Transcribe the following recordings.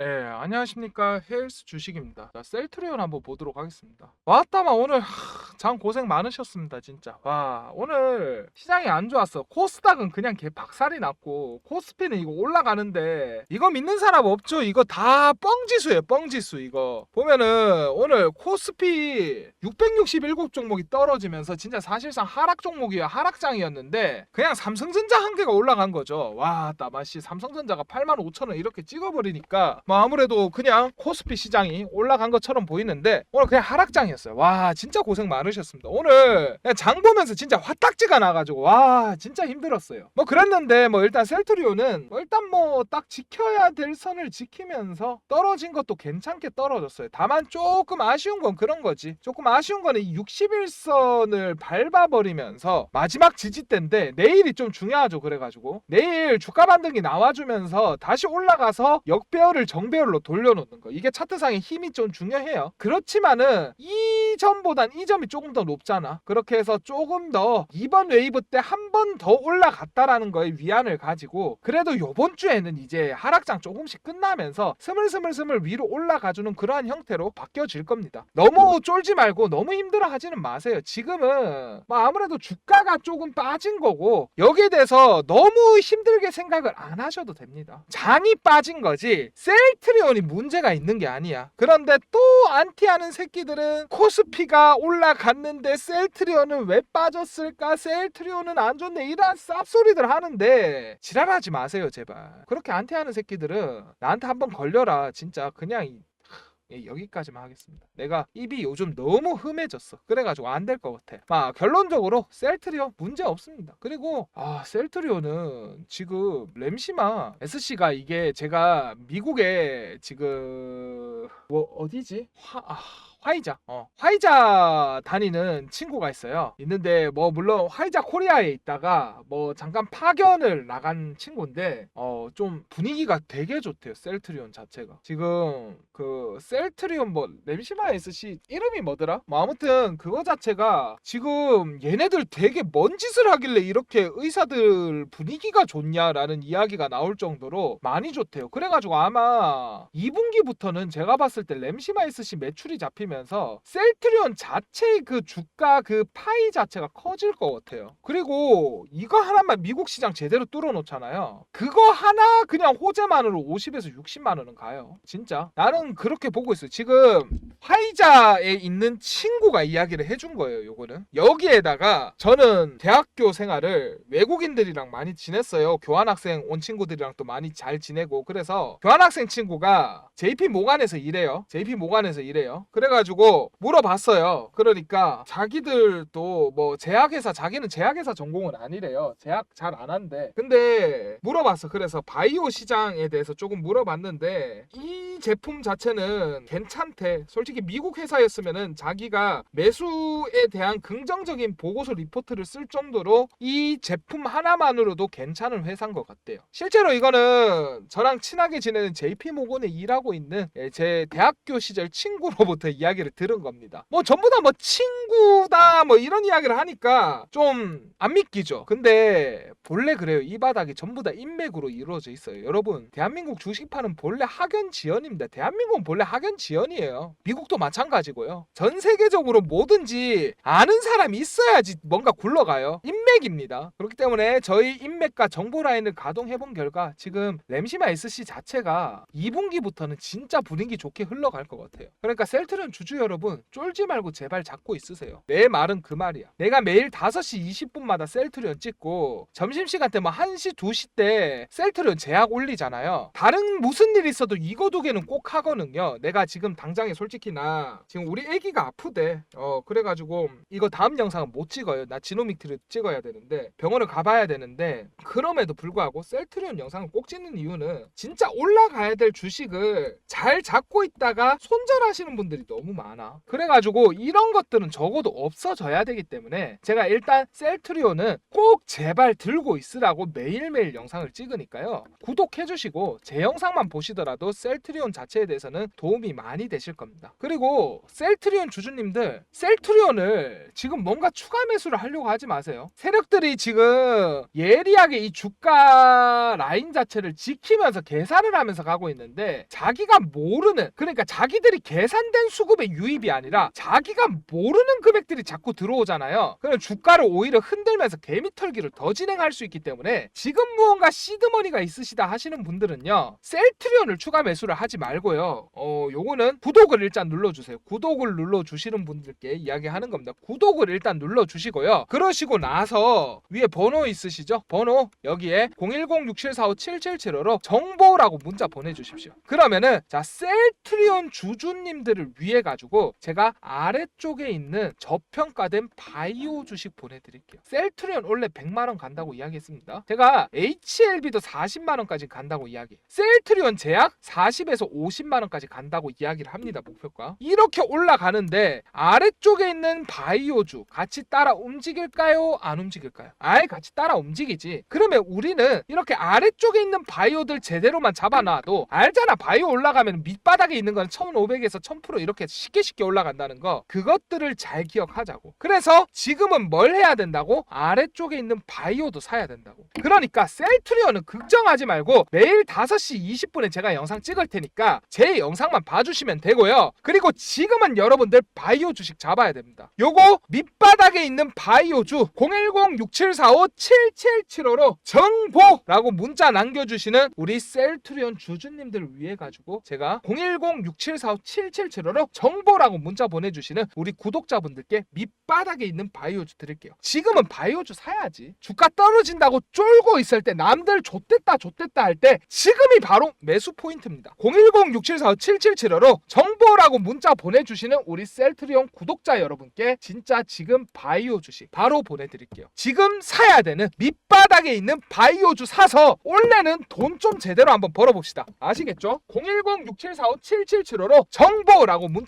예, 안녕하십니까. 헬스 주식입니다. 자, 셀트리온 한번 보도록 하겠습니다. 왔다마 오늘 하, 장 고생 많으셨습니다, 진짜. 와, 오늘 시장이 안 좋았어. 코스닥은 그냥 개 박살이 났고 코스피는 이거 올라가는데 이거 믿는 사람 없죠? 이거 다 뻥지수예요, 뻥지수 이거. 보면은 오늘 코스피 667 종목이 떨어지면서 진짜 사실상 하락 종목이야. 하락장이었는데 그냥 삼성전자 한 개가 올라간 거죠. 와, 따마씨 삼성전자가 8만 5천 원 이렇게 찍어버리니까 뭐 아무래도 그냥 코스피 시장이 올라간 것처럼 보이는데 오늘 그냥 하락장이었어요. 와 진짜 고생 많으셨습니다. 오늘 장 보면서 진짜 화딱지가 나가지고 와 진짜 힘들었어요. 뭐 그랬는데 뭐 일단 셀트리온은 뭐 일단 뭐 딱 지켜야 될 선을 지키면서 떨어진 것도 괜찮게 떨어졌어요. 다만 조금 아쉬운 건 그런 거지. 조금 아쉬운 거는 이 61선을 밟아버리면서 마지막 지지대인데 내일이 좀 중요하죠. 그래가지고 내일 주가 반등이 나와주면서 다시 올라가서 역배열을 정배열로 돌려놓는 거. 이게 차트상의 힘이 좀 중요해요. 그렇지만은 이 점보단 이 점이 조금 더 높잖아. 그렇게 해서 조금 더 이번 웨이브 때 한 번 더 올라갔다라는 거에 위안을 가지고 그래도 요번 주에는 이제 하락장 조금씩 끝나면서 스물스물스물 위로 올라가주는 그러한 형태로 바뀌어질 겁니다. 너무 쫄지 말고 너무 힘들어 하지는 마세요. 지금은 뭐 아무래도 주가가 조금 빠진 거고 여기에 대해서 너무 힘들게 생각을 안 하셔도 됩니다. 장이 빠진 거지. 셀 트리온이 문제가 있는 게 아니야. 그런데 또 안티하는 새끼들은 코스피가 올라갔는데 셀트리온은 왜 빠졌을까? 셀트리온은 안 좋네. 이런 쌉소리들 하는데 지랄하지 마세요, 제발. 그렇게 안티하는 새끼들은 나한테 한번 걸려라. 진짜 그냥 이- 예, 여기까지만 하겠습니다. 내가 입이 요즘 너무 흠해졌어. 그래가지고 안 될 것 같아. 아, 결론적으로 셀트리온 문제 없습니다. 그리고 아 셀트리온은 지금 램시마 SC가 이게 제가 미국에 지금 뭐 어디지? 화 아, 화이자. 어. 화이자 다니는 친구가 있어요. 있는데 뭐 물론 화이자 코리아에 있다가 뭐 잠깐 파견을 나간 친구인데 어 좀 분위기가 되게 좋대요 셀트리온 자체가. 지금 그 셀트리온 뭐 램시마 SC 이름이 뭐더라? 뭐 아무튼 그거 자체가 지금 얘네들 되게 뭔 짓을 하길래 이렇게 의사들 분위기가 좋냐라는 이야기가 나올 정도로 많이 좋대요. 그래가지고 아마 2분기부터는 제가 봤을 때 램시마 SC 매출이 잡히면 서 셀트리온 자체의 그 주가 그 파이 자체가 커질 것 같아요. 그리고 이거 하나만 미국 시장 제대로 뚫어놓잖아요. 그거 하나 그냥 호재만으로 50에서 60만 원은 가요. 진짜. 나는 그렇게 보고 있어요. 지금 화이자에 있는 친구가 이야기를 해준 거예요. 요거는. 여기에다가 저는 대학교 생활을 외국인들이랑 많이 지냈어요. 교환학생 온 친구들이랑 또 많이 잘 지내고 그래서 교환학생 친구가 JP 모간에서 일해요. JP 모간에서 일해요. 그래가 지고 물어봤어요. 그러니까 자기들도 뭐 제약회사 자기는 제약회사 전공은 아니래요. 제약 잘 안 한대. 근데 물어봤어. 그래서 바이오 시장에 대해서 조금 물어봤는데 이 제품 자체는 괜찮대. 솔직히 미국 회사였으면은 자기가 매수에 대한 긍정적인 보고서 리포트를 쓸 정도로 이 제품 하나만으로도 괜찮은 회사인 것 같대요. 실제로 이거는 저랑 친하게 지내는 JP 모건에 일하고 있는 예, 제 대학교 시절 친구로부터 이야기 를 들은 겁니다. 뭐 전부 다 뭐 친구다 뭐 이런 이야기를 하니까 좀 안 믿기죠. 근데 본래 그래요. 이 바닥이 전부 다 인맥으로 이루어져 있어요. 여러분, 대한민국 주식파는 본래 학연 지연입니다. 대한민국은 본래 학연 지연이에요. 미국도 마찬가지고요. 전 세계적으로 뭐든지 아는 사람이 있어야지 뭔가 굴러가요. 인맥입니다. 그렇기 때문에 저희 인맥과 정보 라인을 가동해 본 결과 지금 램시마 SC 자체가 2분기부터는 진짜 분위기 좋게 흘러갈 것 같아요. 그러니까 셀트리온 주주 여러분 쫄지 말고 제발 잡고 있으세요. 내 말은 그 말이야. 내가 매일 5시 20분마다 셀트리온 찍고 점심시간 때 뭐 1시 2시 때 셀트리온 제약 올리잖아요. 다른 무슨 일 있어도 이거 두 개는 꼭 하거든요. 내가 지금 당장에 솔직히 나 지금 우리 애기가 아프대. 어 그래가지고 이거 다음 영상은 못 찍어요. 나 지노믹트를 찍어야 되는데 병원을 가봐야 되는데 그럼에도 불구하고 셀트리온 영상을 꼭 찍는 이유는 진짜 올라가야 될 주식을 잘 잡고 있다가 손절하시는 분들이 너무 너무 많아. 그래가지고 이런 것들은 적어도 없어져야 되기 때문에 제가 일단 셀트리온은 꼭 제발 들고 있으라고 매일매일 영상을 찍으니까요. 구독해주시고 제 영상만 보시더라도 셀트리온 자체에 대해서는 도움이 많이 되실 겁니다. 그리고 셀트리온 주주님들 셀트리온을 지금 뭔가 추가 매수를 하려고 하지 마세요. 세력들이 지금 예리하게 이 주가 라인 자체를 지키면서 계산을 하면서 가고 있는데 자기가 모르는 그러니까 자기들이 계산된 수급 의 유입이 아니라 자기가 모르는 금액들이 자꾸 들어오잖아요. 그럼 주가를 오히려 흔들면서 개미털기를 더 진행할 수 있기 때문에 지금 무언가 시드머니가 있으시다 하시는 분들은요 셀트리온을 추가 매수를 하지 말고요. 어 요거는 구독을 일단 눌러주세요. 구독을 눌러주시는 분들께 이야기하는 겁니다. 구독을 일단 눌러주시고요. 그러시고 나서 위에 번호 있으시죠? 번호 여기에 010-6745-7775로 정보라고 문자 보내주십시오. 그러면은 자 셀트리온 주주님들을 위해 가지고 제가 아래쪽에 있는 저평가된 바이오 주식 보내드릴게요. 셀트리온 원래 100만 원 간다고 이야기했습니다. 제가 HLB도 40만 원까지 간다고 이야기. 셀트리온 제약 40에서 50만 원까지 간다고 이야기를 합니다. 목표가 이렇게 올라가는데 아래쪽에 있는 바이오주 같이 따라 움직일까요? 안 움직일까요? 아예 같이 따라 움직이지. 그러면 우리는 이렇게 아래쪽에 있는 바이오들 제대로만 잡아놔도 알잖아. 바이오 올라가면 밑바닥에 있는 건 1500에서 1000% 이렇게 쉽게 쉽게 올라간다는 거. 그것들을 잘 기억하자고. 그래서 지금은 뭘 해야 된다고? 아래쪽에 있는 바이오도 사야 된다고. 그러니까 셀트리온은 걱정하지 말고 매일 5시 20분에 제가 영상 찍을 테니까 제 영상만 봐주시면 되고요. 그리고 지금은 여러분들 바이오 주식 잡아야 됩니다. 요거 밑바닥에 있는 바이오주 010-6745-7775로 정보라고 문자 남겨주시는 우리 셀트리온 주주님들을 위해 가지고 제가 010-6745-7775로 정보라고 문자 보내주시는 우리 구독자분들께 밑바닥에 있는 바이오주 드릴게요. 지금은 바이오주 사야지. 주가 떨어진다고 쫄고 있을 때 남들 좆됐다 좆됐다 할 때 지금이 바로 매수 포인트입니다. 010-6745-7775로 정보라고 문자 보내주시는 우리 셀트리온 구독자 여러분께 진짜 지금 바이오 주식 바로 보내드릴게요. 지금 사야 되는 밑바닥에 있는 바이오주 사서 원래는 돈 좀 제대로 한번 벌어봅시다. 아시겠죠? 010-6745-7775로 정보라고 문자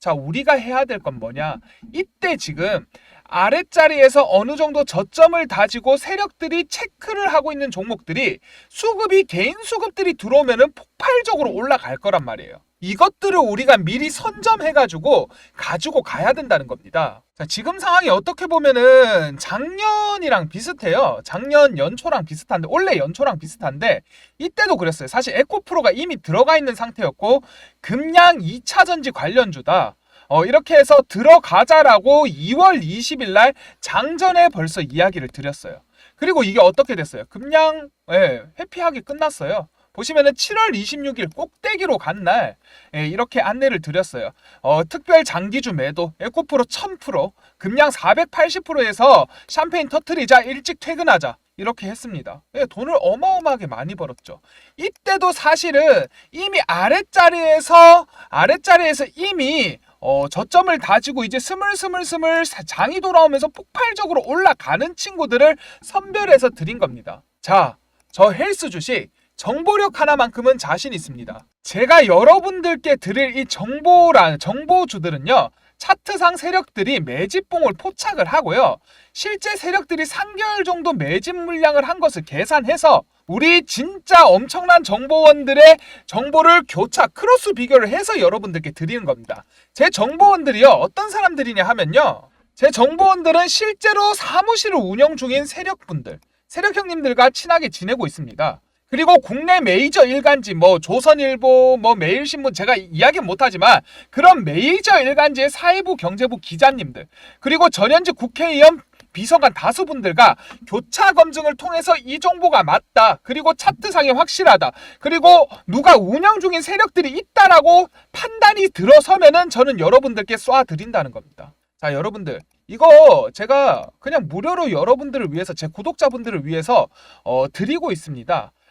자, 우리가 해야 될 건 뭐냐? 이때 지금 아랫자리에서 어느 정도 저점을 다지고 세력들이 체크를 하고 있는 종목들이 수급이 개인 수급들이 들어오면은 폭발적으로 올라갈 거란 말이에요. 이것들을 우리가 미리 선점해가지고 가지고 가야 된다는 겁니다. 자, 지금 상황이 어떻게 보면은 작년이랑 비슷해요. 작년 연초랑 비슷한데, 원래 연초랑 비슷한데, 이때도 그랬어요. 사실 에코프로가 이미 들어가 있는 상태였고, 금양 2차 전지 관련주다. 어, 이렇게 해서 들어가자라고 2월 20일 날 장전에 벌써 이야기를 드렸어요. 그리고 이게 어떻게 됐어요? 금양 예, 회피하게 끝났어요. 보시면은 7월 26일 꼭대기로 간날 예, 이렇게 안내를 드렸어요. 어, 특별 장기주 매도 에코프로 1000% 금양 480%에서 샴페인 터트리자 일찍 퇴근하자 이렇게 했습니다. 예, 돈을 어마어마하게 많이 벌었죠. 이때도 사실은 이미 아랫자리에서 아랫자리에서 이미 어, 저점을 다지고 이제 스물스물스물 사- 장이 돌아오면서 폭발적으로 올라가는 친구들을 선별해서 드린 겁니다. 자, 저 헬스 주식 정보력 하나만큼은 자신 있습니다. 제가 여러분들께 드릴 이 정보란 정보주들은요. 차트상 세력들이 매집봉을 포착을 하고요. 실제 세력들이 3개월 정도 매집 물량을 한 것을 계산해서 우리 진짜 엄청난 정보원들의 정보를 교차 크로스 비교를 해서 여러분들께 드리는 겁니다. 제 정보원들이요. 어떤 사람들이냐 하면요. 제 정보원들은 실제로 사무실을 운영 중인 세력분들, 세력 형님들과 친하게 지내고 있습니다. 그리고 국내 메이저 일간지 뭐 조선일보 뭐 매일신문 제가 이야기 못하지만 그런 메이저 일간지의 사회부 경제부 기자님들 그리고 전현직 국회의원 비서관 다수분들과 교차 검증을 통해서 이 정보가 맞다. 그리고 차트상이 확실하다. 그리고 누가 운영 중인 세력들이 있다라고 판단이 들어서면은 저는 여러분들께 쏴드린다는 겁니다. 자 여러분들. 이거 제가 그냥 무료로 여러분들을 위해서 제 구독자분들을 위해서 어, 드리고 있습니다